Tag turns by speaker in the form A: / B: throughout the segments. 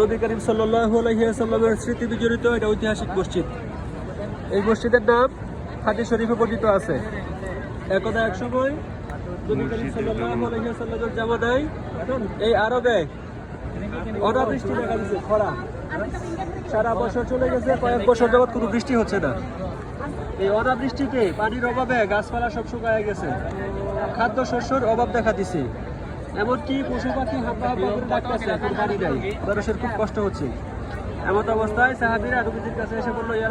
A: নবী করিম আলাইহি স্মৃতি বিজড়িত এটা ঐতিহাসিক মসজিদ। এই মসজিদের নাম হাদিস শরীফে বর্ণিত আছে। একদা এক সময় নবী করিম ওয়াসাল্লামের জামানায় এই আরবে অনাবৃষ্টি দেখা দিচ্ছে খরা। সারা বছর চলে গেছে, কয়েক বছর যাবত কোনো বৃষ্টি হচ্ছে না। এই অনাবৃষ্টিতে পানির অভাবে গাছপালা সব শুকায় গেছে। খাদ্য শস্যর অভাব দেখা দিছে। এমনকি পশু পাখি ডাকতেছে মানুষের খুব কষ্ট হচ্ছে। এমন অবস্থায় সাহাবিরা নবীজির কাছে এসে বলল, ইয়া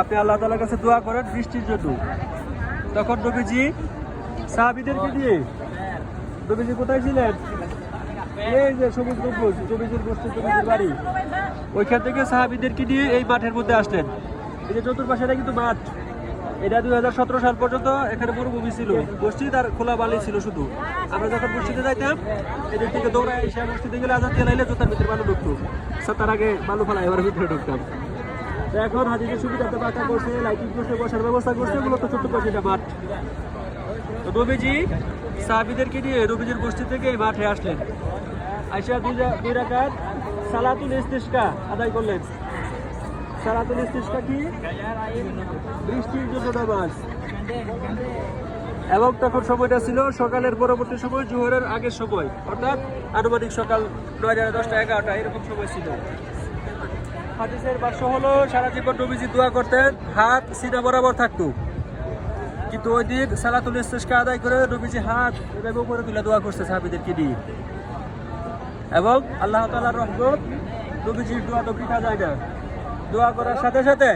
A: আপনি আল্লাহ তাআলার কাছে দোয়া করেন, বৃষ্টির জন্য। তখন নবীজি সাহাবিদেরকে দিয়ে, নবীজি কোথায় ছিলেন? এই যে সবুজ গম্বুজ, নবীজির গোষ্ঠী, নবীজির বাড়ি। ওইখান থেকে সাহাবিদেরকে নিয়ে এই মাঠের মধ্যে আসলেন। এই যে চতুর্পাশে কিন্তু মাঠ। এটা দুই হাজার সতেরো সাল পর্যন্ত এখানে মরুভূমি ছিল। মসজিদ আর খোলা বালি ছিল শুধু। আমরা যখন মসজিদে যাইতাম, এদের থেকে দৌড়ায় এসে মসজিদে গেলে আজাদ তেলাইলে জুতার ভিতরে বালু ঢুকতো। তার আগে বালু ফেলা এবার ভিতরে ঢুকতাম। এখন হাজিদের সুবিধাতে পাকা করছে লাইটিং করছে, বসার ব্যবস্থা করছে, মূলত চতুর্পাশে এটা মাঠ। রবিজি সাহাবিদেরকে নিয়ে রবিজির বস্তি থেকে এই মাঠে আসলেন। আইসা দুই রা- দুই রাকাত সালাতুল ইস্তিসকা আদায় করলেন। সালাতুল ইস্তিসকা কি? বৃষ্টির নামাজ। এবং তখন সময়টা ছিল সকালের পরবর্তী সময়, জোহরের আগের সময়। অর্থাৎ আনুমানিক সকাল নয়টা দশটা, এগারোটা, এরকম সময় ছিল। হাদিসের বাক্য হলো, সারা জীবন নবীজি দোয়া করতেন, হাত সিনা বরাবর থাকতো। কিন্তু ওই দিন সালাতুল ইস্তিসকা আদায় করে নবীজি হাত এভাবে উপরে তুলে দোয়া করছে সাহাবিদেরকে নিয়ে এবং আল্লাহ তাআলার রহমত, নবীজির দোয়া তো যায় না। দোয়া করার সাথে সাথে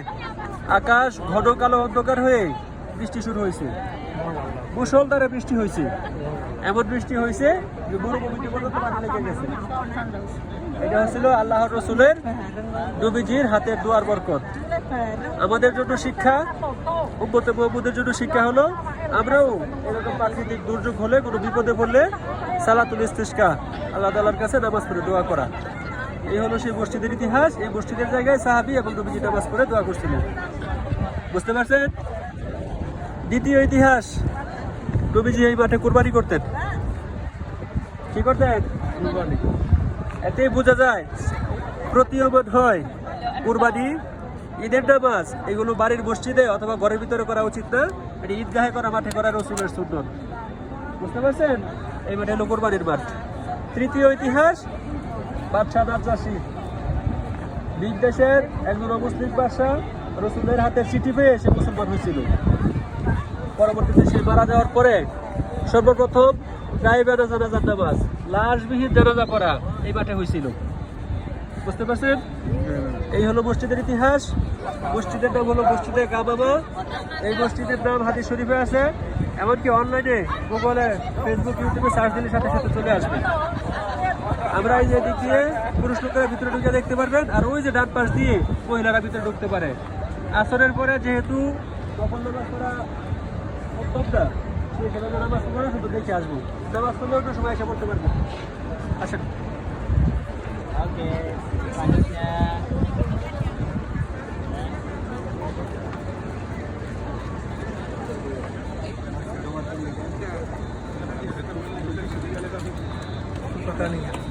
A: আকাশ ঘন কালো অন্ধকার হয়ে বৃষ্টি শুরু হয়েছে। মুসলধারে বৃষ্টি হয়েছে। এমন বৃষ্টি হয়েছে যে মরুভূমিতে পর্যন্ত পানি লেগে গেছে। এটা হচ্ছিল আল্লাহর রসুলের নবীজির হাতের দোয়ার বরকত। আমাদের জন্য শিক্ষা মোহাম্মদের জন্য শিক্ষা হলো, আমরাও এরকম প্রাকৃতিক দুর্যোগ হলে, কোনো বিপদে পড়লে সালাতুল ইস্তিসকা আল্লাহ তাআলার কাছে নামাজ পড়ে দোয়া করা। এই হলো সেই মসজিদের ইতিহাস। এই মসজিদের জায়গায় সাহাবি এবং নবীজি নামাজ পড়ে দোয়া করছিলেন। বুঝতে পারছেন? দ্বিতীয় ইতিহাস। নবীজি এই মাঠে কুরবানি করতেন। কি করতেন? এতেই বোঝা যায় প্রতীয়মান হয় কুরবানি, ঈদের নামাজ। এগুলো বাড়ির মসজিদে অথবা ঘরের ভিতরে করা উচিত না। এটি ঈদগাহে করা, মাঠে করা রসুলের সুন্দর বুঝতে পারছেন? এই মাঠে হলো কোরবানির মাঠ। তৃতীয় ইতিহাস বাদশাহ নাজ্জাসী বিদেশের একজন অমুসলিম বাদশাহ রসুলের হাতে চিঠি পেয়ে সে মুসলমান হয়েছিল। পরবর্তীতে সে মারা যাওয়ার পরে সর্বপ্রথম গায়েবের জানাজার নামাজ, লাশবিহীন জানাজা করা এই মাঠে হয়েছিল। বুঝতে পারছেন? এই হলো মসজিদের ইতিহাস। মসজিদের নাম হলো মসজিদে কামামা এই মসজিদের নাম হাদিস শরীফে আছে। এমনকি অনলাইনে গুগলে ফেসবুক ইউটিউবে সার্চ দিলে সাথে সাথে চলে আসবে। আমরা এই যে দিক দিয়ে পুরুষ লোকেরা ভিতরে ঢুকে দেখতে পারবেন আর ওই যে ডান পাশ দিয়ে মহিলারা ভিতরে ঢুকতে পারে। আসরের পরে যেহেতু সেখানে নামাজ পড়া শুধু দেখে আসব। নামাজ একটু সময় এসে পড়তে পারব। আসেন।
B: Oke, selanjutnya
A: যারা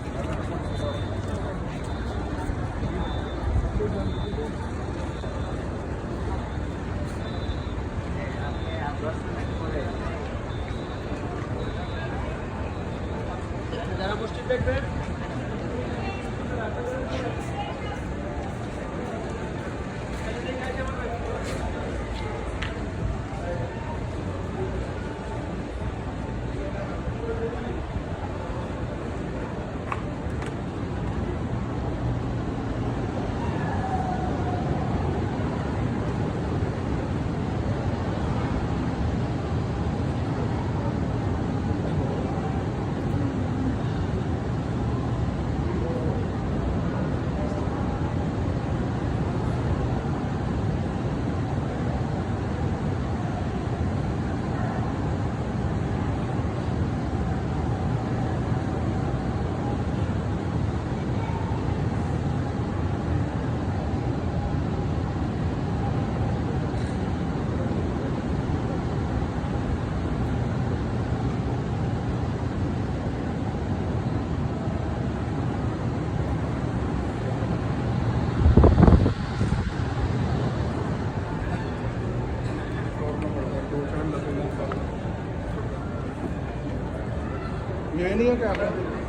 A: মসজিদ দেখবেন
B: Yeah, any of them.